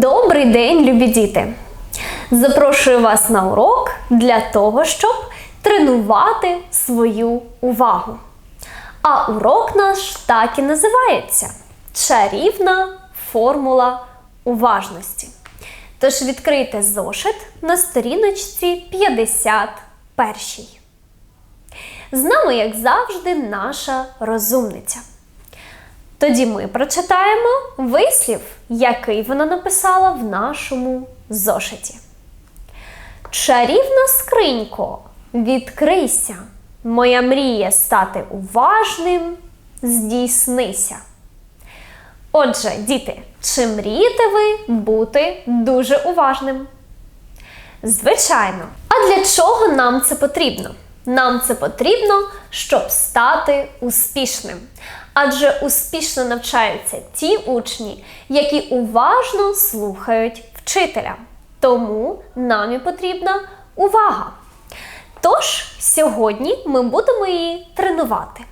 Добрий день, любі діти! Запрошую вас на урок для того, щоб тренувати свою увагу. А урок наш так і називається Чарівна формула уважності. Тож відкрийте зошит на сторіночці 51. З нами, як завжди, наша розумниця. Тоді ми прочитаємо вислів, який вона написала в нашому зошиті. Чарівна скринько, відкрийся, моя мрія стати уважним, здійснися. Отже, діти, чи мрієте ви бути дуже уважним? Звичайно. А для чого нам це потрібно? Нам це потрібно, щоб стати успішним. Адже успішно навчаються ті учні, які уважно слухають вчителя. Тому нам і потрібна увага. Тож, сьогодні ми будемо її тренувати.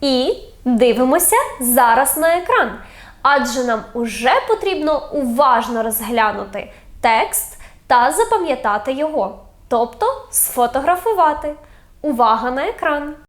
І дивимося зараз на екран. Адже нам уже потрібно уважно розглянути текст та запам'ятати його. Тобто сфотографувати. Увага на екран!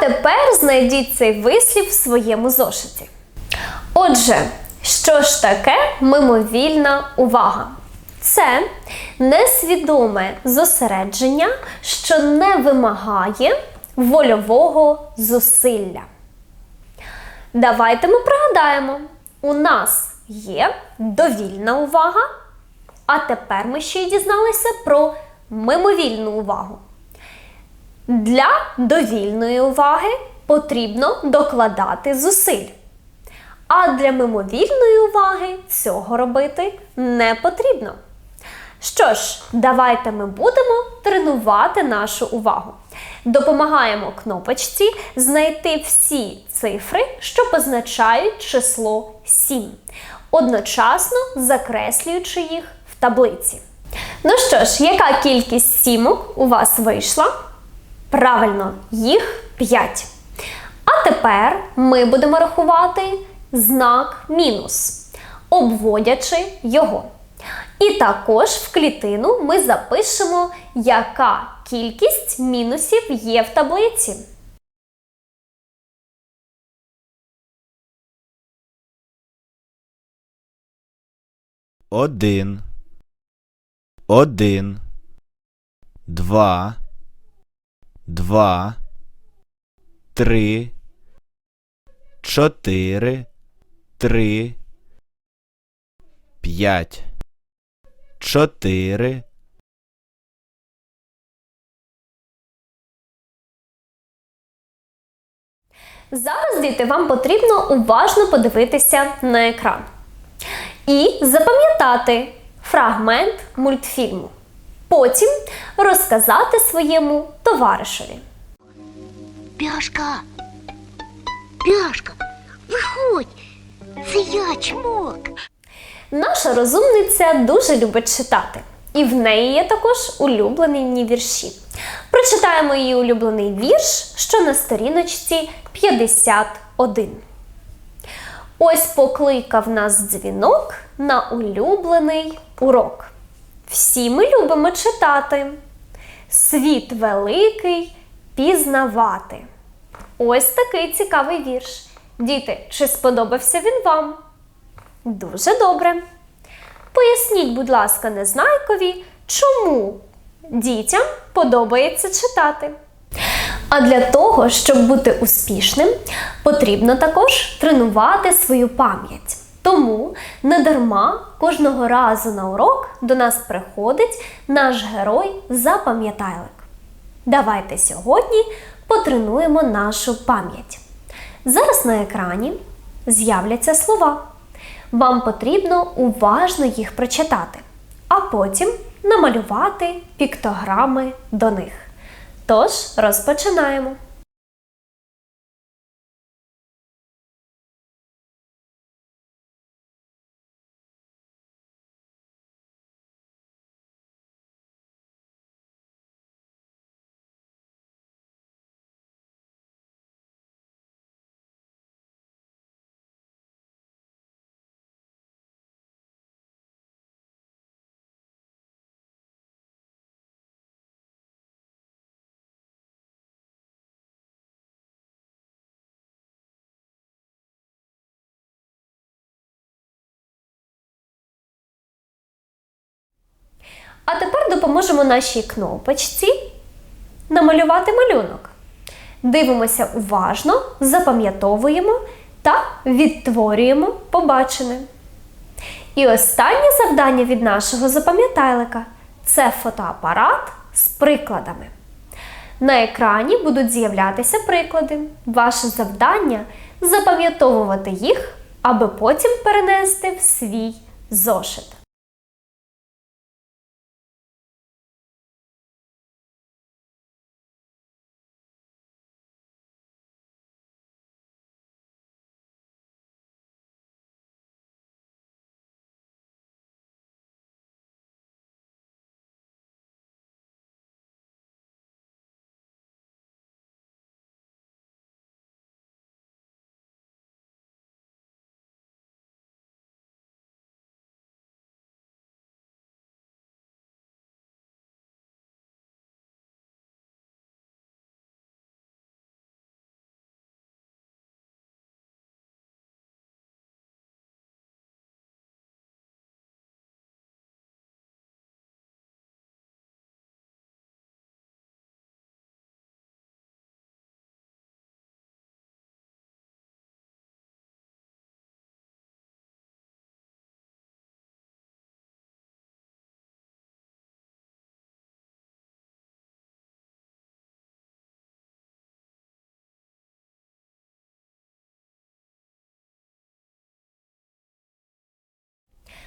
Тепер знайдіть цей вислів в своєму зошиті. Отже, що ж таке мимовільна увага? Це несвідоме зосередження, що не вимагає вольового зусилля. Давайте ми пригадаємо, у нас є довільна увага, а тепер ми ще й дізналися про мимовільну увагу. Для довільної уваги потрібно докладати зусиль. А для мимовільної уваги цього робити не потрібно. Що ж, давайте ми будемо тренувати нашу увагу. Допомагаємо кнопочці знайти всі цифри, що позначають число 7, одночасно закреслюючи їх в таблиці. Ну що ж, яка кількість сімок у вас вийшла? Правильно, їх 5. А тепер ми будемо рахувати знак мінус, обводячи його. І також в клітину ми запишемо, яка кількість мінусів є в таблиці. Один. Один. Два. Два. Три. Чотири. Три. П'ять. Чотири. Зараз, діти, вам потрібно уважно подивитися на екран і запам'ятати фрагмент мультфільму. Потім розказати своєму товаришеві. Пяшка! Пяшка! Виходь! Це я чмок! Наша розумниця дуже любить читати, і в неї є також улюблені вірші. Прочитаємо її улюблений вірш, що на сторіночці 51. Ось покликав нас дзвінок на улюблений урок. Всі ми любимо читати. Світ великий пізнавати. Ось такий цікавий вірш. Діти, чи сподобався він вам? Дуже добре. Поясніть, будь ласка, незнайкові, чому дітям подобається читати. А для того, щоб бути успішним, потрібно також тренувати свою пам'ять. Тому недарма кожного разу на урок до нас приходить наш герой запам'ятайлик. Давайте сьогодні потренуємо нашу пам'ять. Зараз на екрані з'являться слова. Вам потрібно уважно їх прочитати, а потім намалювати піктограми до них. Тож розпочинаємо. Допоможемо нашій кнопочці намалювати малюнок. Дивимося уважно, запам'ятовуємо та відтворюємо побачене. І останнє завдання від нашого запам'ятайлика це фотоапарат з прикладами. На екрані будуть з'являтися приклади. Ваше завдання запам'ятовувати їх, аби потім перенести в свій зошит.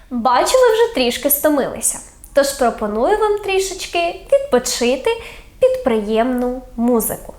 Бачу, ви вже трішки стомилися. Тож пропоную вам трішечки відпочити під приємну музику.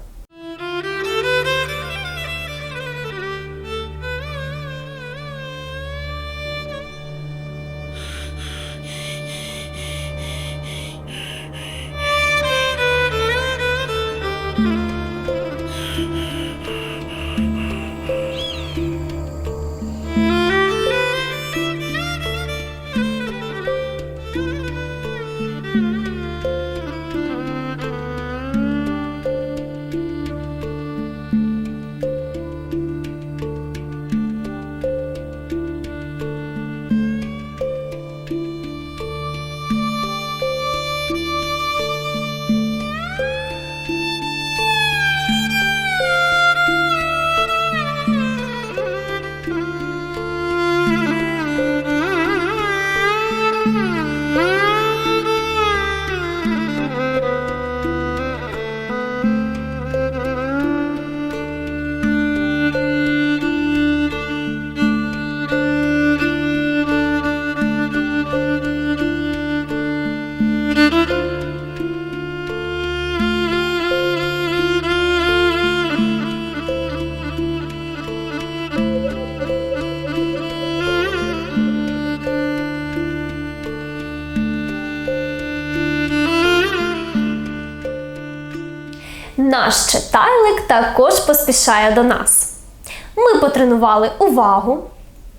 Наш читайлик також поспішає до нас. Ми потренували увагу,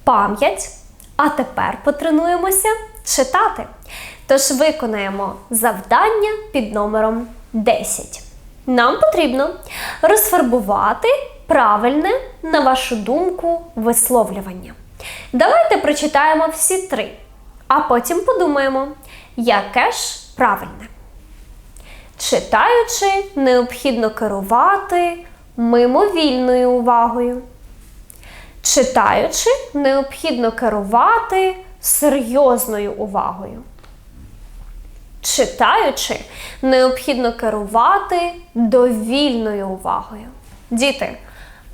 пам'ять, а тепер потренуємося читати. Тож виконаємо завдання під номером 10. Нам потрібно розфарбувати правильне, на вашу думку, висловлювання. Давайте прочитаємо всі три, а потім подумаємо, яке ж правильне. Читаючи, необхідно керувати мимовільною увагою. Читаючи, необхідно керувати серйозною увагою. Читаючи, необхідно керувати довільною увагою. Діти,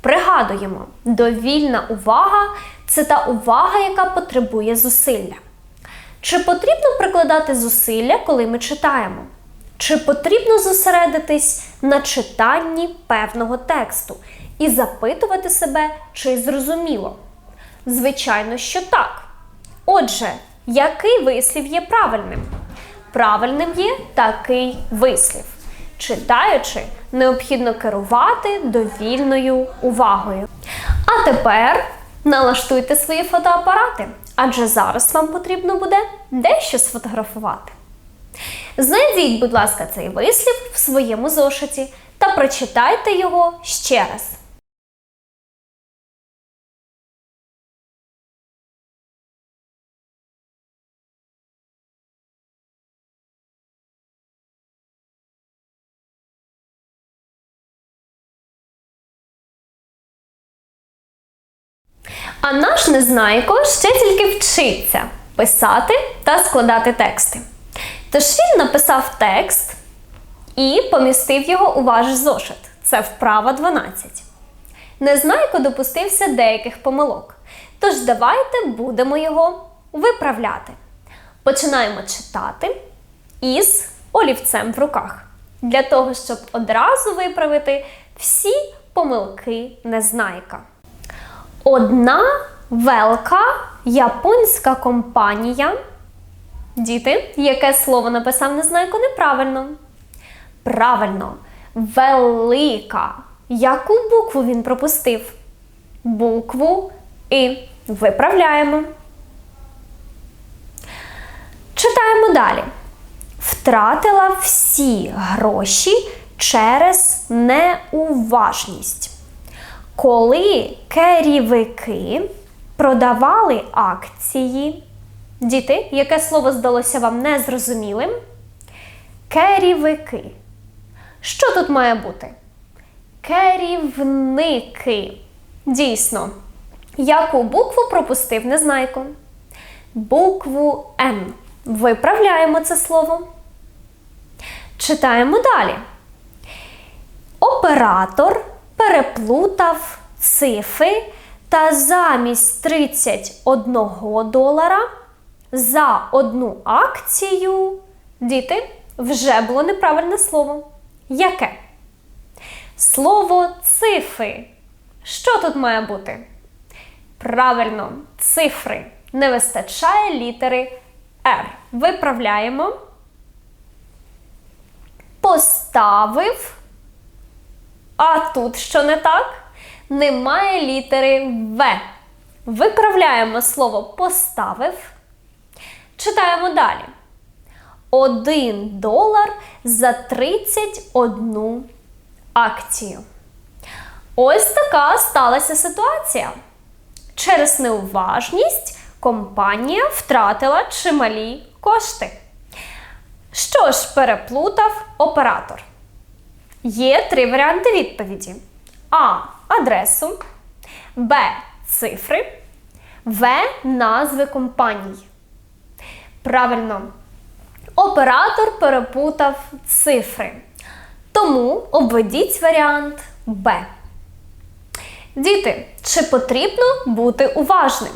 пригадуємо, довільна увага це та увага, яка потребує зусилля. Чи потрібно прикладати зусилля, коли ми читаємо? Чи потрібно зосередитись на читанні певного тексту і запитувати себе, чи зрозуміло? Звичайно, що так. Отже, який вислів є правильним? Правильним є такий вислів. Читаючи, необхідно керувати довільною увагою. А тепер налаштуйте свої фотоапарати, адже зараз вам потрібно буде дещо сфотографувати. Знайдіть, будь ласка, цей вислів в своєму зошиті та прочитайте його ще раз. А наш незнайко ще тільки вчиться писати та складати тексти. Тож він написав текст і помістив його у ваш зошит. Це вправа 12. Незнайко допустився деяких помилок. Тож давайте будемо його виправляти. Починаємо читати із олівцем в руках. Для того, щоб одразу виправити всі помилки незнайка. Одна велика японська компанія. Діти, яке слово написав Незнайко неправильно? Правильно, велика. Яку букву він пропустив? Букву І. Виправляємо. Читаємо далі. Втратила всі гроші через неуважність. Коли керівники продавали акції, діти, яке слово здалося вам незрозумілим? Керівники. Що тут має бути? Керівники. Дійсно. Яку букву пропустив Незнайко? Букву Н. Виправляємо це слово. Читаємо далі. Оператор переплутав цифри та замість 31 долара за одну акцію. Діти, вже було неправильне слово. Яке? Слово цифри. Що тут має бути? Правильно, цифри. Не вистачає літери R. Виправляємо. Поставив. А тут що не так? Немає літери В. Виправляємо слово поставив. Читаємо далі. 1 долар за 31 акцію. Ось така сталася ситуація. Через неуважність компанія втратила чималі кошти. Що ж переплутав оператор? Є три варіанти відповіді: А. Адресу, Б. Цифри, В. Назви компаній. Правильно. Оператор перепутав цифри. Тому обведіть варіант Б. Діти, чи потрібно бути уважним?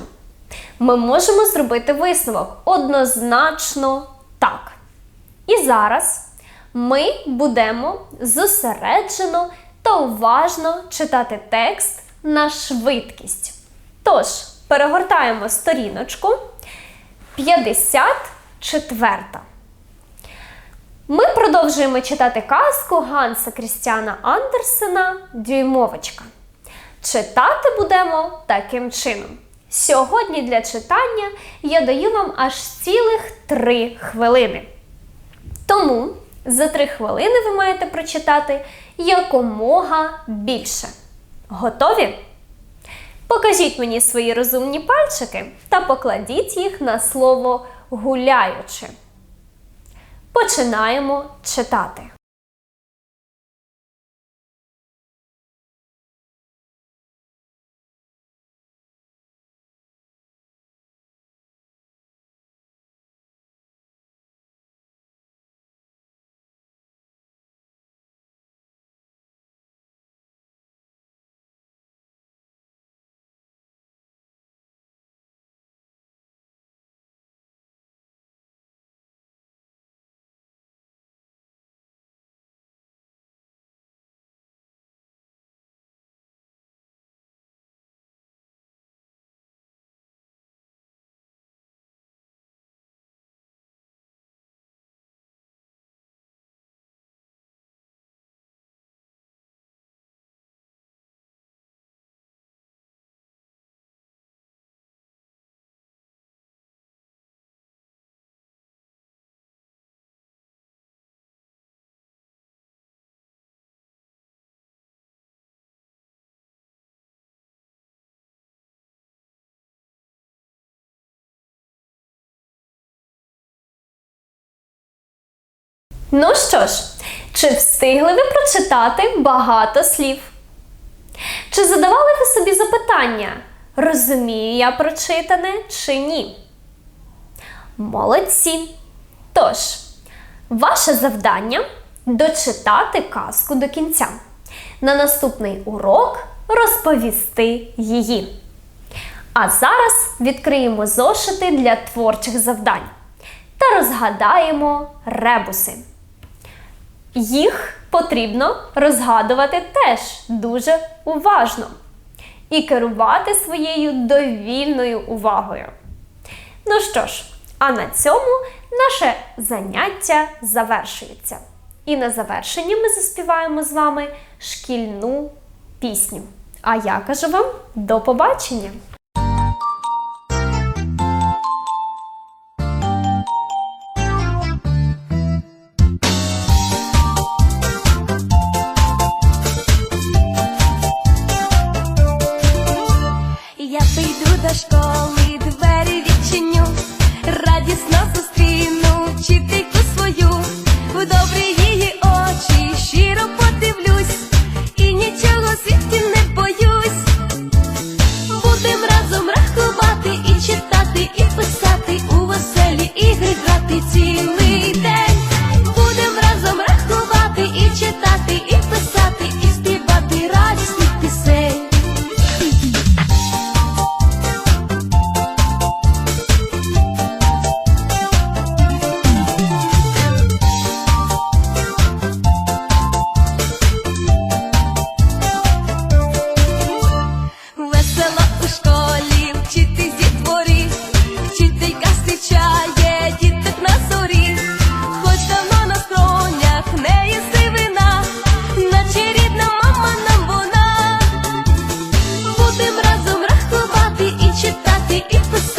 Ми можемо зробити висновок однозначно так. І зараз ми будемо зосереджено та уважно читати текст на швидкість. Тож, перегортаємо сторіночку 54. Ми продовжуємо читати казку Ганса Крістіана Андерсена Дюймовочка. Читати будемо таким чином. Сьогодні для читання я даю вам аж цілих 3 хвилини. Тому за 3 хвилини ви маєте прочитати якомога більше. Готові? Покажіть мені свої розумні пальчики та покладіть їх на слово гуляючи. Починаємо читати. Ну що ж, чи встигли ви прочитати багато слів? Чи задавали ви собі запитання, розумію я прочитане чи ні? Молодці! Тож, ваше завдання дочитати казку до кінця. На наступний урок розповісти її. А зараз відкриємо зошити для творчих завдань та розгадаємо ребуси. Їх потрібно розгадувати теж дуже уважно і керувати своєю довільною увагою. Ну що ж, а на цьому наше заняття завершується. І на завершенні ми заспіваємо з вами шкільну пісню. А я кажу вам до побачення! І читати,